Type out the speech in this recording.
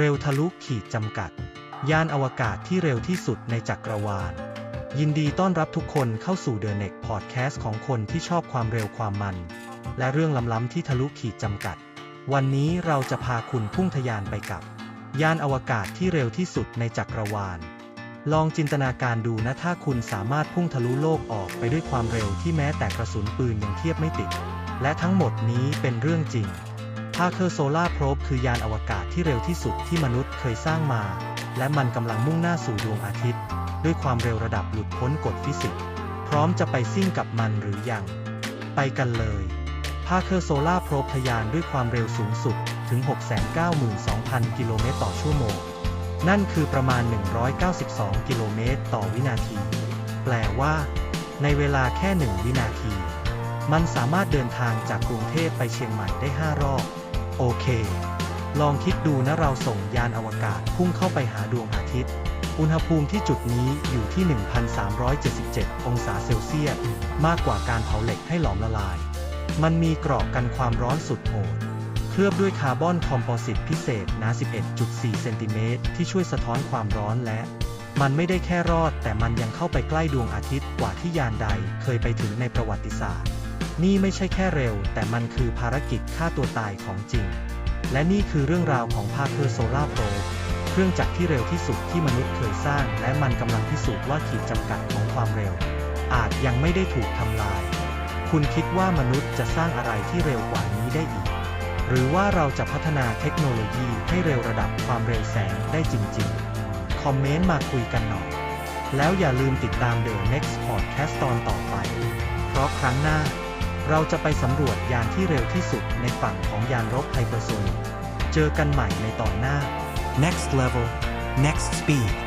เร็วทะลุขีดจำกัด ยานอวกาศที่เร็วที่สุดในจักรวาล ยินดีต้อนรับทุกคนเข้าสู่ The Next Podcast ของคนที่ชอบความเร็วความมัน และเรื่องล้ำๆที่ทะลุขีดจำกัด วันนี้เราจะพาคุณพุ่งทะยานไปกับ ยานอวกาศที่เร็วที่สุดในจักรวาล ลองจินตนาการดูนะถ้าคุณสามารถพุ่งทะลุโลกออกไปด้วยความเร็วที่แม้แต่กระสุนปืนยังเทียบไม่ติด และทั้งหมดนี้เป็นเรื่องจริง พาเคอร์โซล่าโพรบคือยานอวกาศที่เร็วที่สุดที่มนุษย์เคยสร้างมา และมันกำลังมุ่งหน้าสู่ดวงอาทิตย์ ด้วยความเร็วระดับหลุดพ้นกฎฟิสิกส์ พร้อมจะไปซิ่งกับมันหรือยัง ไปกันเลยพาเคอร์โซล่าโพรบทะยานด้วยความเร็วสูงสุดถึง 692,000 กิโลเมตรต่อชั่วโมง นั่นคือประมาณ 192 กิโลเมตรต่อวินาที แปลว่า ในเวลาแค่ 1 วินาที มันสามารถเดินทางจากกรุงเทพไปเชียงใหม่ได้ 5 รอบ โอเค ลองคิดดูนะเราส่งยานอวกาศพุ่งเข้าไปหาดวงอาทิตย์ อุณหภูมิที่จุดนี้อยู่ที่ 1,377 องศาเซลเซียส มากกว่าการเผาเหล็กให้หลอมละลาย มันมีเกราะกันความร้อนสุดโหด เคลือบด้วยคาร์บอนคอมโพสิตพิเศษหนา 11.4 เซนติเมตรที่ช่วยสะท้อนความร้อนและมันไม่ได้แค่รอดแต่มันยังเข้าไปใกล้ดวงอาทิตย์กว่าที่ยานใดเคยไปถึงในประวัติศาสตร์ นี่ไม่ใช่แค่เร็ว แต่มันคือภารกิจฆ่าตัวตายของจริง และนี่คือเรื่องราวของพาเคอร์โซล่าโปรเครื่องจักรที่เร็วที่สุดที่มนุษย์เคยสร้าง และมันกำลังพิสูจน์ว่าขีดจำกัดของความเร็ว อาจยังไม่ได้ถูกทำลาย คุณคิดว่ามนุษย์จะสร้างอะไรที่เร็วกว่านี้ได้อีก หรือว่าเราจะพัฒนาเทคโนโลยีให้เร็วระดับความเร็วแสงได้จริง ๆ คอมเมนต์มาคุยกันหน่อยแล้วอย่าลืมติดตาม The Next Podcast ตอนต่อไป เพราะครั้งหน้า เราจะไปสำรวจยานที่เร็วที่สุดในฝั่งของยานรบไฮเปอร์โซนิก เจอกันใหม่ในตอนหน้า Next level, next speed.